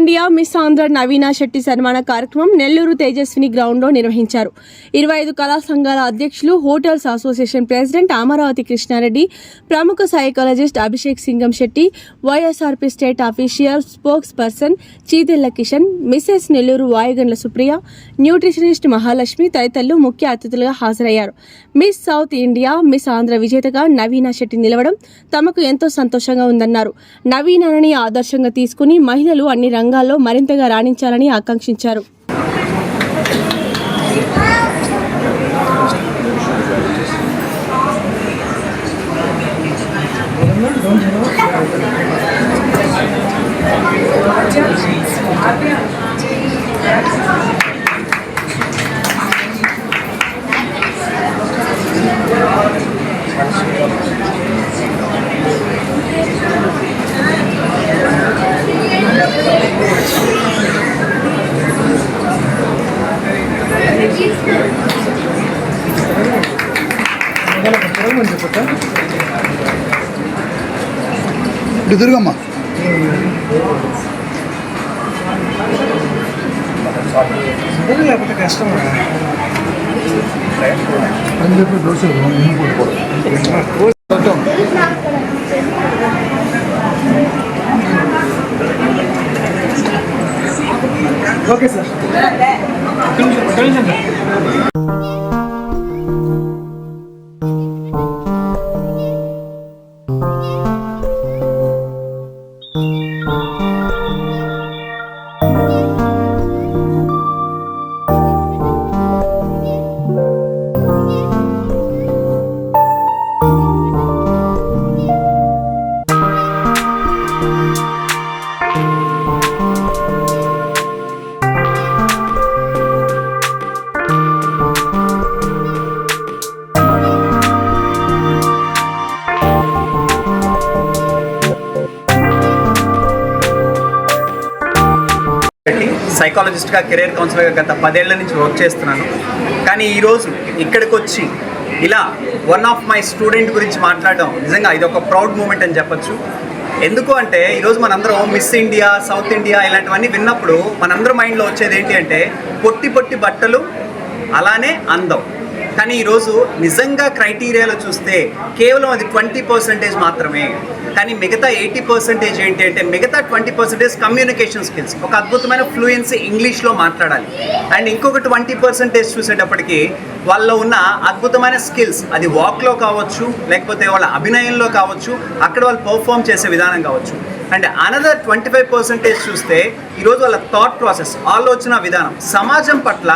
India miss Andhra Naveena Shetty సన్మాన కార్యక్రమం నెల్లూరు తేజస్విని గ్రౌండ్లో నిర్వహించారు. ఇరవై ఐదు కళా సంఘాల అధ్యక్షులు hotels association president Amaravati Krishna Reddy ప్రముఖ psychologist Abhishek Singam Shetty YSRP state official spokesperson Cheetella Kishan Mrs Nellore Vayugandla Supriya nutritionist Mahalakshmi తదితరులు ముఖ్య అతిథులుగా హాజరయ్యారు. Miss South India Miss Andhra విజేతగా నవీనా శెట్టి నిలవడం తమకు ఎంతో సంతోషంగా ఉందన్నారు. నవీనాని ఆదర్శంగా తీసుకుని మహిళలు అన్ని రంగాల్లో మరింతగా రాణించాలని ఆకాంక్షించారు. ఇటు తిరుగమ్మా లేకపోతే కష్టం అని చెప్పి దోశ ఓకే సార్ ఒక్క నిమిషం ఒక్క నిమిషం సార్ సైకాలజిస్ట్గా కెరీర్ కౌన్సిలర్గా గత పదేళ్ళ నుంచి వర్క్ చేస్తున్నాను. కానీ ఈరోజు ఇక్కడికి వచ్చి ఇలా వన్ ఆఫ్ మై స్టూడెంట్ గురించి మాట్లాడడం నిజంగా ఇది ఒక ప్రౌడ్ మూమెంట్ అని చెప్పొచ్చు. ఎందుకు అంటే ఈరోజు మనందరం మిస్ ఇండియా సౌత్ ఇండియా ఇలాంటివన్నీ విన్నప్పుడు మనందరం మైండ్లో వచ్చేది ఏంటి అంటే పొట్టి పొట్టి బట్టలు అలానే అందం. కానీ ఈరోజు నిజంగా క్రైటీరియాలో చూస్తే కేవలం అది ట్వంటీ పర్సెంటేజ్ మాత్రమే. కానీ మిగతా ఎయిటీ పర్సెంటేజ్ ఏంటి అంటే మిగతా ట్వంటీ పర్సెంటేజ్ కమ్యూనికేషన్ స్కిల్స్. ఒక అద్భుతమైన ఫ్లూయెన్సీ ఇంగ్లీష్లో మాట్లాడాలి. అండ్ ఇంకొక ట్వంటీ పర్సెంటేజ్ చూసేటప్పటికి వాళ్ళలో ఉన్న అద్భుతమైన స్కిల్స్ అది వాక్లో కావచ్చు లేకపోతే వాళ్ళ అభినయంలో కావచ్చు అక్కడ వాళ్ళు పర్ఫామ్ చేసే విధానం కావచ్చు. And another twenty five percentage చూస్తే ఈరోజు వాళ్ళ థాట్ ప్రాసెస్ ఆలోచన విధానం. సమాజం పట్ల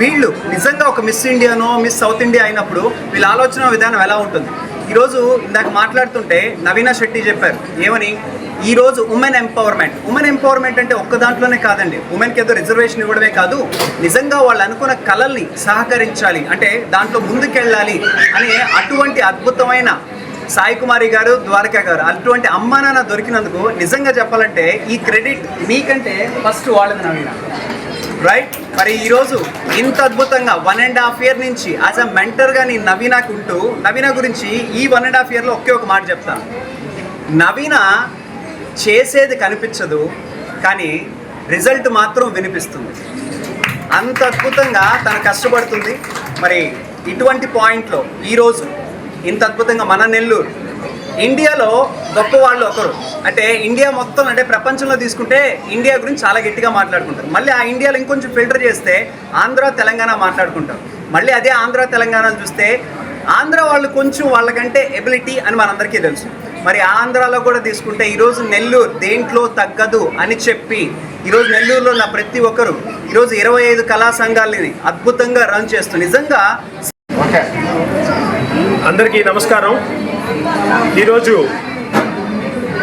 వీళ్ళు నిజంగా ఒక మిస్ ఇండియానో మిస్ సౌత్ ఇండియా అయినప్పుడు వీళ్ళ ఆలోచన విధానం ఎలా ఉంటుంది? ఈరోజు ఇందాక మాట్లాడుతుంటే నవీనా శెట్టి చెప్పారు ఏమని? ఈరోజు ఉమెన్ ఎంపవర్మెంట్ ఉమెన్ ఎంపవర్మెంట్ అంటే ఒక్క దాంట్లోనే కాదండి ఉమెన్కి ఏదో రిజర్వేషన్ ఇవ్వడమే కాదు నిజంగా వాళ్ళు అనుకున్న కళల్ని సహకరించాలి అంటే దాంట్లో ముందుకెళ్ళాలి అనే అటువంటి అద్భుతమైన సాయి కుమారి గారు ద్వారకా గారు అటువంటి అమ్మా నాన్న దొరికినందుకు నిజంగా చెప్పాలంటే ఈ క్రెడిట్ మీకంటే ఫస్ట్ వాళ్ళది నవీన రైట్ మరి ఈరోజు ఇంత అద్భుతంగా వన్ అండ్ హాఫ్ ఇయర్ నుంచి యాజ్ అ మెంటర్గా నేను నవీనాకు ఉంటూ నవీన గురించి ఈ వన్ అండ్ హాఫ్ ఇయర్లో ఒకే ఒక మాట చెప్తాను నవీన చేసేది కనిపించదు కానీ రిజల్ట్ మాత్రం వినిపిస్తుంది. అంత అద్భుతంగా తను కష్టపడుతుంది. మరి ఇటువంటి పాయింట్లో ఈరోజు ఇంత అద్భుతంగా మన నెల్లూరు. ఇండియాలో గొప్ప వాళ్ళు ఒకరు. అంటే ఇండియా మొత్తం అంటే ప్రపంచంలో తీసుకుంటే ఇండియా గురించి చాలా గట్టిగా మాట్లాడుకుంటారు. మళ్ళీ ఆ ఇండియాలో ఇంకొంచెం ఫిల్టర్ చేస్తే ఆంధ్ర తెలంగాణ మాట్లాడుకుంటారు. మళ్ళీ అదే ఆంధ్ర తెలంగాణ చూస్తే ఆంధ్ర వాళ్ళు కొంచెం వాళ్ళకంటే ఎబిలిటీ అని మనందరికీ తెలుసు. మరి ఆంధ్రాలో కూడా తీసుకుంటే ఈరోజు నెల్లూరు దేంట్లో తగ్గదు అని చెప్పి ఈరోజు నెల్లూరులో ఉన్న ప్రతి ఒక్కరు ఈరోజు ఇరవై ఐదు కళా సంఘాలని అద్భుతంగా రన్ చేస్తూ నిజంగా అందరికీ నమస్కారం. ఈరోజు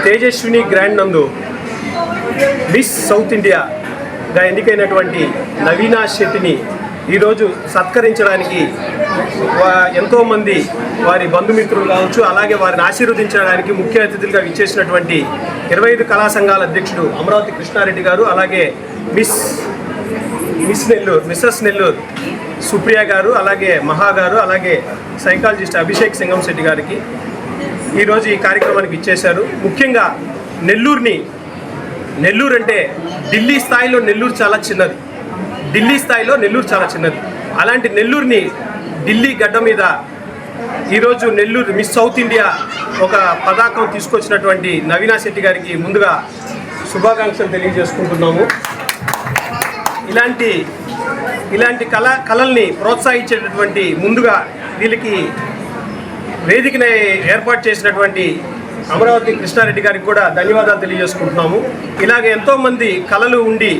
తేజస్విని గ్రాండ్ నందు మిస్ సౌత్ ఇండియాగా ఎన్నికైనటువంటి నవీనా శెట్టిని ఈరోజు సత్కరించడానికి ఎంతోమంది వారి బంధుమిత్రులు కావచ్చు అలాగే వారిని ఆశీర్వదించడానికి ముఖ్య అతిథులుగా విచ్చేసినటువంటి ఇరవై ఐదు కళా సంఘాల అధ్యక్షుడు అమరావతి కృష్ణారెడ్డి గారు అలాగే Miss Miss Nellore Mrs Nellore Supriya garu అలాగే మహా గారు అలాగే సైకాలజిస్ట్ అభిషేక్ సింగం శెట్టి గారికి ఈరోజు ఈ కార్యక్రమానికి ఇచ్చేశారు. ముఖ్యంగా నెల్లూరుని నెల్లూరు అంటే ఢిల్లీ స్థాయిలో నెల్లూరు చాలా చిన్నది. ఢిల్లీ స్థాయిలో నెల్లూరు చాలా చిన్నది. అలాంటి నెల్లూరుని ఢిల్లీ గడ్డ మీద ఈరోజు నెల్లూరు మిస్ సౌత్ ఇండియా ఒక పతాకం తీసుకొచ్చినటువంటి నవీనా శెట్టి గారికి ముందుగా శుభాకాంక్షలు తెలియజేసుకుంటున్నాము. ఇలాంటి ఇలాంటి కళ కళల్ని ప్రోత్సహించేటటువంటి ముందుగా వీళ్ళకి వేదికని ఏర్పాటు చేసినటువంటి అమరావతి కృష్ణారెడ్డి గారికి కూడా ధన్యవాదాలు తెలియజేసుకుంటున్నాము. ఇలాగ ఎంతోమంది కళలు ఉండి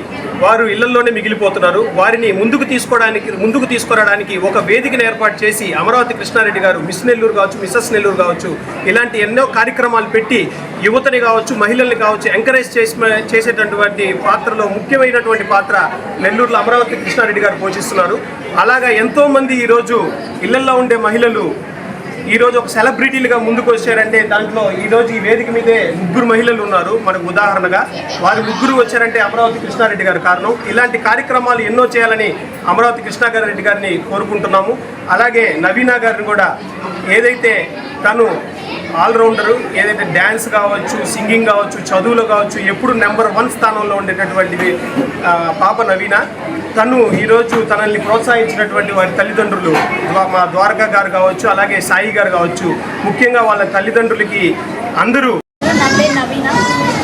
వారు ఇళ్ళలోనే మిగిలిపోతున్నారు. వారిని ముందుకు తీసుకోవడానికి ముందుకు తీసుకురావడానికి ఒక వేదికను ఏర్పాటు చేసి అమరావతి కృష్ణారెడ్డి గారు మిస్ నెల్లూరు కావచ్చు మిస్సెస్ నెల్లూరు కావచ్చు ఇలాంటి ఎన్నో కార్యక్రమాలు పెట్టి యువతని కావచ్చు మహిళల్ని కావచ్చు ఎంకరేజ్ చేసి చేసేటటువంటి పాత్రలో ముఖ్యమైనటువంటి పాత్ర నెల్లూరులో అమరావతి కృష్ణారెడ్డి గారు పోషిస్తున్నారు. అలాగా ఎంతోమంది ఈరోజు ఇళ్ళల్లో ఉండే మహిళలు ఈరోజు ఒక సెలబ్రిటీలుగా ముందుకు వచ్చారంటే దాంట్లో ఈ రోజు ఈ వేదిక మీదే ముగ్గురు మహిళలు ఉన్నారు. మనకు ఉదాహరణగా వారి ముగ్గురు వచ్చారంటే అమరావతి కృష్ణారెడ్డి గారు కారణం. ఇలాంటి కార్యక్రమాలు ఎన్నో చేయాలని అమరావతి కృష్ణారెడ్డి గారిని కోరుకుంటున్నాము. అలాగే నవీనా గారిని కూడా ఏదైతే తను ఆల్రౌండరు ఏదైతే డ్యాన్స్ కావచ్చు సింగింగ్ కావచ్చు చదువులో కావచ్చు ఎప్పుడు నెంబర్ వన్ స్థానంలో ఉండేటటువంటిది పాప నవీన. తను ఈరోజు తనల్ని ప్రోత్సహించినటువంటి వారి తల్లిదండ్రులు మా ద్వారకా గారు కావచ్చు అలాగే సాయి గారు కావచ్చు ముఖ్యంగా వాళ్ళ తల్లిదండ్రులకి అందరూ నవీన.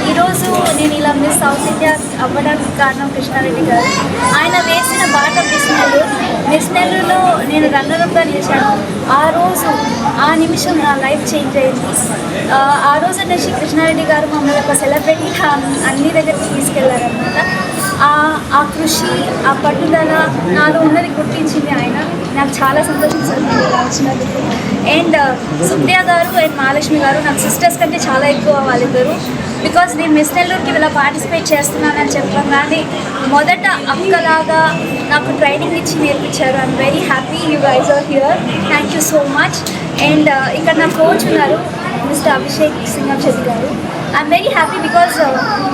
ఈరోజు నేను ఇలా మిస్ సౌత్ ఇండియా అవ్వడానికి కారణం కృష్ణారెడ్డి గారు. ఆయన వేసిన బాట మిస్ నెల్లూరు మిస్ నెల్లూరులో నేను రన్నరప్గా నిలిచాను. ఆ రోజు ఆ నిమిషం నా లైఫ్ చేంజ్ అయింది. ఆ, ఆ రోజు నుంచి కృష్ణారెడ్డి గారు మమ్మల్ని ఒక సెలబ్రిటీగా అన్ని దగ్గరికి తీసుకెళ్ళారనమాట ఆ ఆ కృషి ఆ పట్టుదల నాలో ఉన్నది గుర్తించింది ఆయన. నాకు చాలా సంతోషించింది ఇలా వచ్చినందుకు. అండ్ uh, సుప్రియ గారు అండ్ మహాలక్ష్మి గారు నాకు సిస్టర్స్ కంటే చాలా ఎక్కువ వాళ్ళిద్దరు. బికాస్ నేను మిస్ నెల్లూరుకి ఇలా పార్టిసిపేట్ చేస్తున్నానని చెప్పగానే మొదట అక్కలాగా నాకు ట్రైనింగ్ ఇచ్చి నేర్పించారు. I'm very happy you guys are here thank you so much and ఇక్కడ నా కోచ్ ఉన్నారు Mister Abhishek Singam Shetty garu. I'm very happy because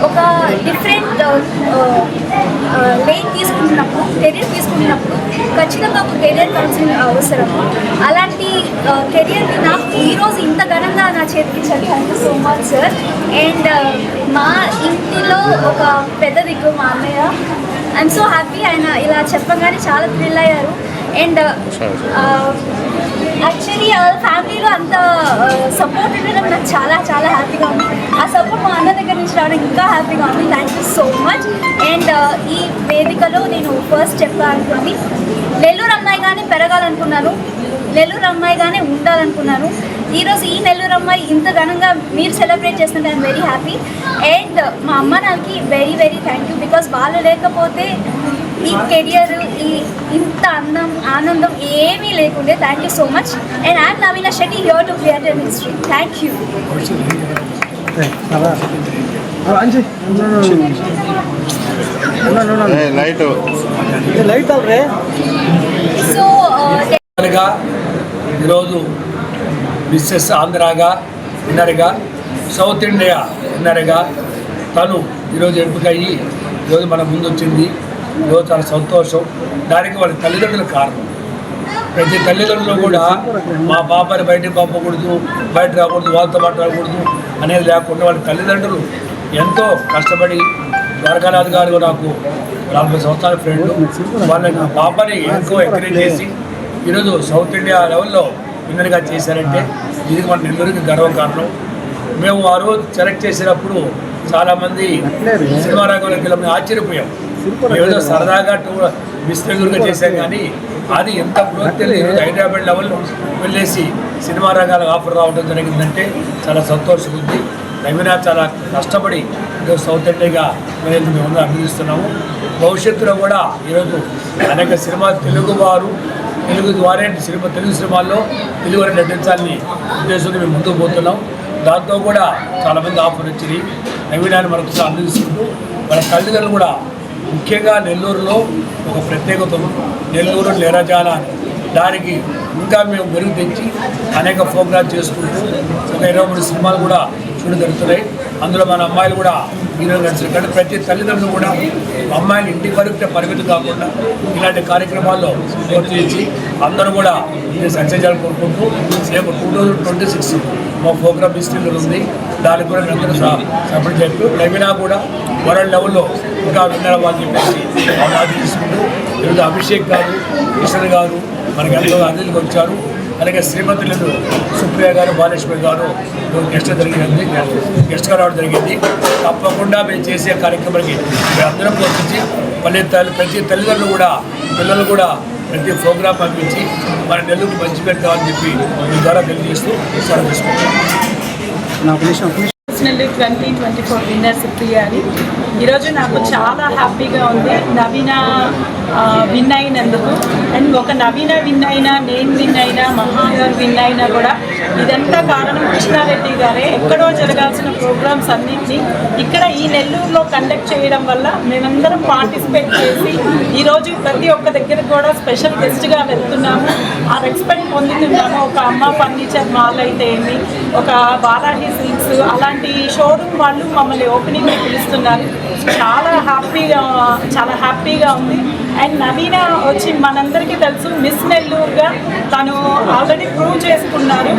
ఒక డిఫరెంట్ లేన్ తీసుకుంటున్నప్పుడు కెరీర్ తీసుకుంటున్నప్పుడు ఖచ్చితంగా ఒక కెరీర్ కౌన్సిలింగ్ అవసరం. అలాంటి కెరియర్ని నాకు ఈరోజు ఇంత ఘనంగా నా చేతికి thank you so much sir and మా ఇంటిలో ఒక పెద్ద దిక్కు మా అన్నయ్య. ఐఎమ్ సో హ్యాపీ ఆయన ఇలా చెప్పగానే చాలా థ్రిల్ అయ్యారు. అండ్ యాక్చువల్లీ ఫ్యామిలీలో అంత సపోర్ట్ ఉండడం నాకు చాలా చాలా హ్యాపీగా ఉంది. ఆ సపోర్ట్ మా అన్న దగ్గర నుంచి రావడం ఇంకా హ్యాపీగా ఉంది. Thank you so much and ఈ వేదికలో నేను ఫస్ట్ చెప్పాలనుకుంది నెల్లూరు అమ్మాయిగానే పెరగాలనుకున్నాను. నెల్లూరు అమ్మాయిగానే ఉండాలనుకున్నాను. ఈరోజు ఈ నెల్లూరు అమ్మాయి ఇంత ఘనంగా మీరు సెలబ్రేట్ చేస్తుంటే ఐఎమ్ వెరీ హ్యాపీ అండ్ మా అమ్మ నాన్నకి very very thank you because వాళ్ళు లేకపోతే ఈ కెరియర్ ఈ ఇంత అందం ఆనందం ఏమీ లేకుండే. Thank you so much and I'm Naveena Shetty here to create ministry thank you so ఈరోజు మిస్సెస్ ఆంధ్రాగా విన్నర్గా సౌత్ ఇండియా విన్నర్గా తను ఈరోజు ఎంపికయ్యి ఈరోజు మన ముందు వచ్చింది ఈరోజు చాలా సంతోషం. దానికి వాళ్ళ తల్లిదండ్రుల కారణం. ప్రతి తల్లిదండ్రులు కూడా మా పాపని బయటకు పంపకూడదు బయట రాకూడదు వాళ్ళతో మాట్లాడకూడదు అనేది లేకుండా వాళ్ళ తల్లిదండ్రులు ఎంతో కష్టపడి ద్వారకానాథ్ గారు నాకు నలభై సంవత్సరాల ఫ్రెండ్. వాళ్ళ నా పాపని ఎక్కువ ఎంకరేజ్ చేసి ఈరోజు సౌత్ ఇండియా లెవెల్లో విన్నర్గా చేశారంటే ఇది మన నెల్లూరుకి గర్వ కారణం. మేము ఆ రోజు సెలెక్ట్ చేసినప్పుడు చాలామంది సినిమా రంగంలోకి వెళ్ళమని ఆశ్చర్యపోయాం. ఏదో సరదాగా టూ మిస్ నెల్లూరుగా చేశాం కానీ అది ఎంత తెలియదు. హైదరాబాద్ లెవెల్లో వెళ్ళేసి సినిమా రంగాలకు ఆఫర్ రావడం జరిగిందంటే చాలా సంతోషంగా ఉంది. నవీన చాలా కష్టపడి ఈరోజు సౌత్ ఇండియాగా మేము మేము అభినందిస్తున్నాము. భవిష్యత్తులో కూడా ఈరోజు అనేక సినిమా తెలుగు వారు తెలుగు ద్వారా సినిమా తెలుగు సినిమాల్లో తెలుగు వారిని నటించాలని ఉద్దేశంతో మేము ముందుకు పోతున్నాం. దాంతో కూడా చాలామంది ఆఫర్ వచ్చింది నవీనాన్ని మనకు అందిస్తుంటూ వాళ్ళ తల్లిదండ్రులు కూడా ముఖ్యంగా నెల్లూరులో ఒక ప్రత్యేకత నెల్లూరు నిరజాల దానికి ఇంకా మేము మెరుగు తెచ్చి అనేక ప్రోగ్రామ్స్ చేసుకుంటూ ఒక ఇరవై మూడు సినిమాలు కూడా చూడగలుగుతున్నాయి అందులో మన అమ్మాయిలు కూడా హీరో నడిచారు కానీ ప్రతి తల్లిదండ్రులు కూడా అమ్మాయిలు ఇంటి వరకు పరిమితి కాకుండా ఇలాంటి కార్యక్రమాల్లో ప్రోత్సహించి అందరూ కూడా ఇది సక్సెస్ చేయాలని కోరుకుంటూ రేపు టూ థౌజండ్ ట్వంటీ సిక్స్. మా ప్రోగ్రామ్ హిస్టరీలో ఉంది. దానికి కూడా అందరూ సపోర్ట్ చేస్తూ నవీనా కూడా వరల్డ్ లెవెల్లో ఇంకా విన్నర్ అని చెప్పేసి తీసుకుంటూ ఈరోజు అభిషేక్ గారు కిషన్ గారు మనకి ఎంతో అతిథులకు వచ్చారు. అలాగే శ్రీమతులు సుప్రియ గారు బాలేశ్వరి గారు గెస్ట్ జరిగింది. గెస్ట్గా రావడం జరిగింది. తప్పకుండా మేము చేసే కార్యక్రమానికి మేము అందరం పోషించి మళ్ళీ తల్లి ప్రతి తల్లిదండ్రులు కూడా పిల్లలు కూడా ప్రతి ప్రోగ్రాం పంపించి మన నెల్లూరు మంచి పెట్టామని చెప్పి మీ ద్వారా తెలియజేస్తూ సెలవు తీసుకుంటాం twenty twenty four winner Supriya అని ఈరోజు నాకు చాలా హ్యాపీగా ఉంది. నవీన విన్ అయినందుకు. అండ్ ఒక నవీన విన్ అయినా నేను విన్ అయినా మహా గారు విన్ అయినా కూడా ఇదంతా కారణం కృష్ణారెడ్డి గారే. ఎక్కడో జరగాల్సిన ప్రోగ్రామ్స్ అన్నింటినీ ఇక్కడ ఈ నెల్లూరులో కండక్ట్ చేయడం వల్ల మేమందరం పార్టిసిపేట్ చేసి ఈరోజు ప్రతి ఒక్క దగ్గర కూడా స్పెషల్ గెస్ట్గా వెళ్తున్నాము. ఆ రెస్పెక్ట్ పొందుతున్నాము. ఒక అమ్మ ఫర్నిచర్ మాల్ అయితే ఏమి ఒక బాలాజీ సిల్క్స్ అలాంటి షోరూమ్ వాళ్ళు మమ్మల్ని ఓపెనింగ్ పిలుస్తున్నారు. చాలా హ్యాపీగా చాలా హ్యాపీగా ఉంది. అండ్ నవీన వచ్చి మనందరికీ తెలుసు మిస్ నెల్లూరుగా తను ఆల్రెడీ ప్రూవ్ చేసుకున్నారు.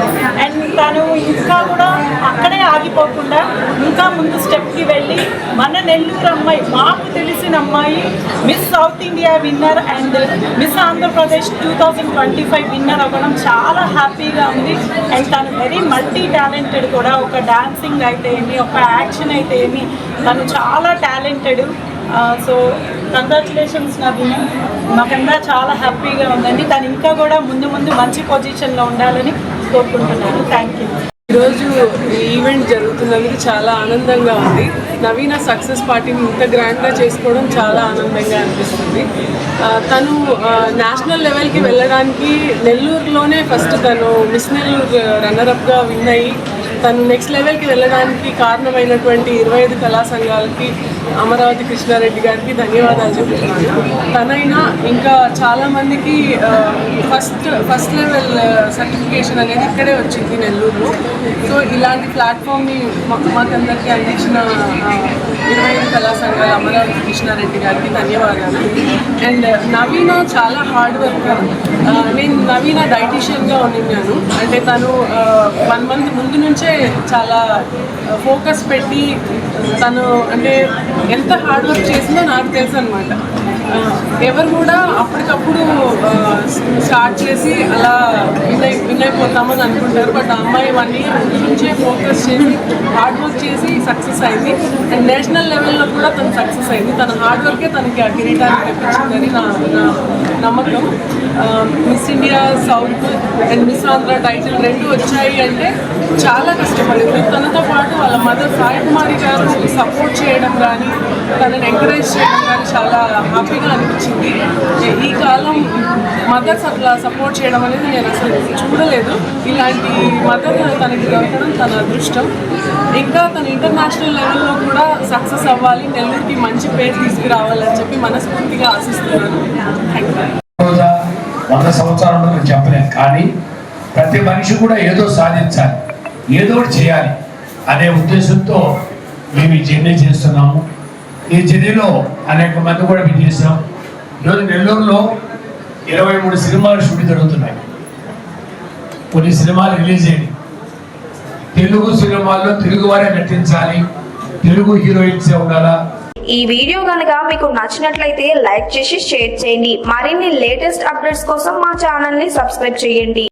అండ్ తను ఇంకా కూడా అక్కడే ఆగిపోకుండా ఇంకా ముందు స్టెప్కి వెళ్ళి మన నెల్లూరు అమ్మాయి మాకు తెలిసిన అమ్మాయి Miss South India winner and Miss Andhra Pradesh two thousand twenty five winner అవ్వడం చాలా హ్యాపీగా ఉంది. అండ్ తను వెరీ మల్టీ టాలెంటెడ్ కూడా ఒక డాన్సింగ్ అయితే ఏమి ఒక యాక్షన్ అయితే ఏమి తను చాలా talented so uh, congratulations Naveena మాకంతా చాలా హ్యాపీగా ఉందండి. తను ఇంకా కూడా ముందు ముందు మంచి పొజిషన్లో ఉండాలని కోరుకుంటున్నాను. థ్యాంక్ యూ ఈరోజు ఈ ఈవెంట్ జరుగుతున్నందుకు చాలా ఆనందంగా ఉంది. నవీన సక్సెస్ పార్టీని ఇంత గ్రాండ్గా చేసుకోవడం చాలా ఆనందంగా అనిపిస్తుంది. తను నేషనల్ లెవెల్కి వెళ్ళడానికి నెల్లూరులోనే ఫస్ట్ తను మిస్ నెల్లూరు రన్నరప్గా విన్ అయ్యి తను నెక్స్ట్ లెవెల్కి వెళ్ళడానికి కారణమైనటువంటి ఇరవై ఐదు కళా సంఘాలకి అమరావతి కృష్ణారెడ్డి గారికి ధన్యవాదాలు చెప్తున్నాను. తనైనా ఇంకా చాలామందికి ఫస్ట్ ఫస్ట్ లెవెల్ సర్టిఫికేషన్ అనేది ఇక్కడే వచ్చింది నెల్లూరులో. సో ఇలాంటి ప్లాట్ఫామ్ని మాకందరికీ అందించిన ఇరవై ఐదు కళా సంఘాల అమరావతి కృష్ణారెడ్డి గారికి ధన్యవాదాలు. అండ్ నవీన చాలా హార్డ్ వర్కర్ నేను నవీన డైటీషియన్గా ఉన్నాను అంటే తను వన్ మంత్ ముందు నుంచే చాలా ఫోకస్ పెట్టి తను అంటే ఎంత హార్డ్ వర్క్ చేసిందో నాకు తెలుసు అనమాట ఎవరు కూడా అప్పటికప్పుడు స్టార్ట్ చేసి అలా విన్ అయి విన్ అయిపోతామని అనుకుంటారు. బట్ ఆ అమ్మాయి వన్ ఇయర్ నుంచే ఫోకస్ చేసి హార్డ్ వర్క్ చేసి సక్సెస్ అయింది. అండ్ నేషనల్ లెవెల్లో కూడా తను సక్సెస్ అయింది. తన హార్డ్ వర్కే తనకి ఆ కిరీటాన్ని తెప్పించిందని నా నా నమ్మకం. Miss India South and Miss Andhra title రెండు వచ్చాయి అంటే చాలా కష్టపడింది. తనతో పాటు వాళ్ళ మదర్ సాయి కుమారి గారు సపోర్ట్ చేయడం కానీ తనని ఎంకరేజ్ చేయడం కానీ చాలా హ్యాపీగా అనిపించింది. ఈ కాలం మదర్స్ అట్లా సపోర్ట్ చేయడం అనేది నేను అసలు చూడలేదు. ఇలాంటి మదర్ తనకి దొరకడం తన అదృష్టం. ఇంకా తను ఇంటర్నేషనల్ లెవెల్లో కూడా సక్సెస్ అవ్వాలి నెల్లూరుకి మంచి పేరు తీసుకురావాలని చెప్పి మనస్ఫూర్తిగా ఆశిస్తున్నాను. వంద సంవత్సరాలు నేను చెప్పలేను. కానీ ప్రతి మనిషి కూడా ఏదో సాధించాలి ఏదో చేయాలి అనే ఉద్దేశంతో మేము ఈ జర్నీ చేస్తున్నాము. ఈ జర్నీలో అనేక మంది కూడా మేము చేసాం ఈరోజు నెల్లూరులో ఇరవై మూడు సినిమాలు షూటింగ్ జరుగుతున్నాయి. కొన్ని సినిమాలు రిలీజ్ అయ్యాయి తెలుగు సినిమాల్లో తెలుగు వారే నటించాలి. తెలుగు హీరోయిన్సే ఉండాలా? ఈ వీడియో కనుక మీకు నచ్చినట్లయితే లైక్ చేసి షేర్ చేయండి. మరిన్ని లేటెస్ట్ అప్డేట్స్ కోసం మా ఛానల్ని సబ్స్క్రైబ్ చేయండి.